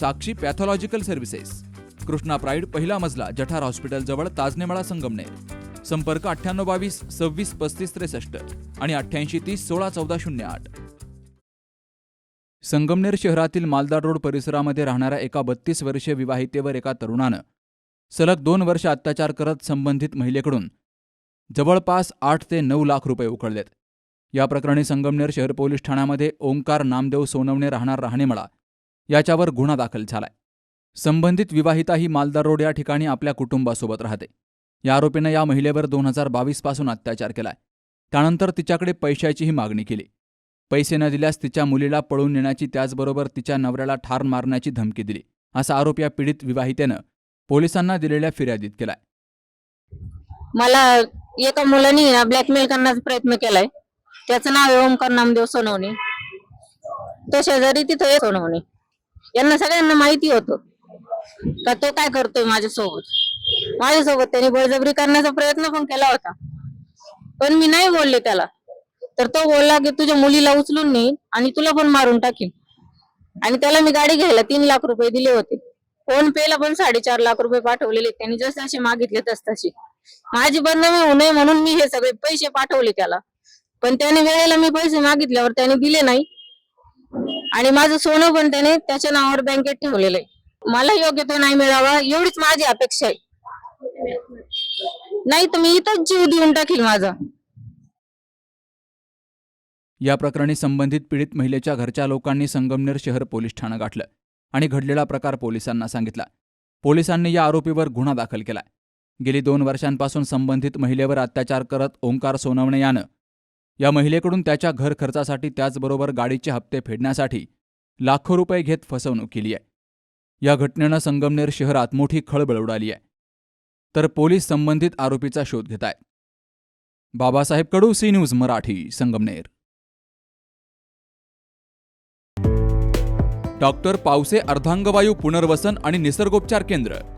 Sakshi pathological services. Krishna pride पहिला मजला जठार hospital जवळ ताजनेमाळा संगमनेर. संपर्क अठ्ठ्याण्णव बावीस सव्वीस पस्तीस त्रेसष्ट आणि अठ्ठ्याऐंशी तीस सोळा चौदा शून्य आठ. संगमनेर शहरातील मालदार रोड परिसरामध्ये राहणाऱ्या एका बत्तीस वर्षीय विवाहितेवर एका तरुणानं सलग दोन वर्ष अत्याचार करत संबंधित महिलेकडून जवळपास आठ ते नऊ लाख रुपये उकळलेत या प्रकरणी संगमनेर शहर पोलीस ठाण्यामध्ये ओंकार नामदेव सोनवणे राहणार राहणेमळा याच्यावर गुन्हा दाखल झालाय. संबंधित विवाहिता ही मालदार रोड या ठिकाणी आपल्या कुटुंबासोबत राहते. या आरोपीनं या महिलेवर दोन हजार बावीसपासून अत्याचार केलाय. त्यानंतर तिच्याकडे पैशाचीही मागणी केली. पैसे न दिल्यास तिच्या मुलीला पळून नेण्याची त्याचबरोबर तिच्या नवऱ्याला ठार मारण्याची धमकी दिली असा आरोप या पीडित विवाहितेनं पोलिसांना दिलेल्या फिर्यादीत केलाय. मला एका मुलानी ब्लॅकमेल करण्याचा प्रयत्न केलाय. त्याचं नाव आहे ओमकार नामदेव सोनवणे. तो शेजारी तिथं सोनवणे. यांना सगळ्यांना माहिती होतं. का तो काय करतोय माझ्यासोबत? माझ्यासोबत त्याने बळजबरी करण्याचा प्रयत्न पण केला होता. पण मी नाही बोलले त्याला. तर तो बोलला की तुझ्या मुलीला उचलून नेईन आणि तुला पण मारून टाकीन. आणि त्याला मी गाडी घ्यायला तीन लाख रुपये दिले होते. फोन पे ला पण साडेचार लाख रुपये पाठवलेले. त्यांनी जसे असे मागितले तस तसे. माझी बदनामी होऊ नये म्हणून मी हे सगळे पैसे पाठवले त्याला. पण त्याने वेळेला मी पैसे मागितल्यावर त्याने दिले नाही. आणि माझं सोनं पण त्याने त्याच्या नावावर बँकेत ठेवलेलं आहे मला योग्य तो नाही मिळावा एवढीच माझी अपेक्षा आहे. नाही तर मी इथंच जीव देऊन टाकील माझा. या प्रकरणी संबंधित पीडित महिलेच्या घरच्या लोकांनी संगमनेर शहर पोलीस ठाणं गाठलं आणि घडलेला प्रकार पोलिसांना सांगितला. पोलिसांनी या आरोपीवर गुन्हा दाखल केला. गेली दोन वर्षांपासून संबंधित महिलेवर अत्याचार करत ओंकार सोनवणे यानं या महिलेकडून त्याच्या घर खर्चासाठी त्याचबरोबर गाडीचे हप्ते फेडण्यासाठी लाखो रुपये घेत फसवणूक केली आहे. या घटनेनं संगमनेर शहरात मोठी खळबळ उडाली आहे. तर पोलीस संबंधित आरोपीचा शोध घेत आहेत. Babasaheb Kadu C news Marathi Sangamner. Doctor Pawase अर्धांगवायू पुनर्वसन आणि निसर्गोपचार केंद्र.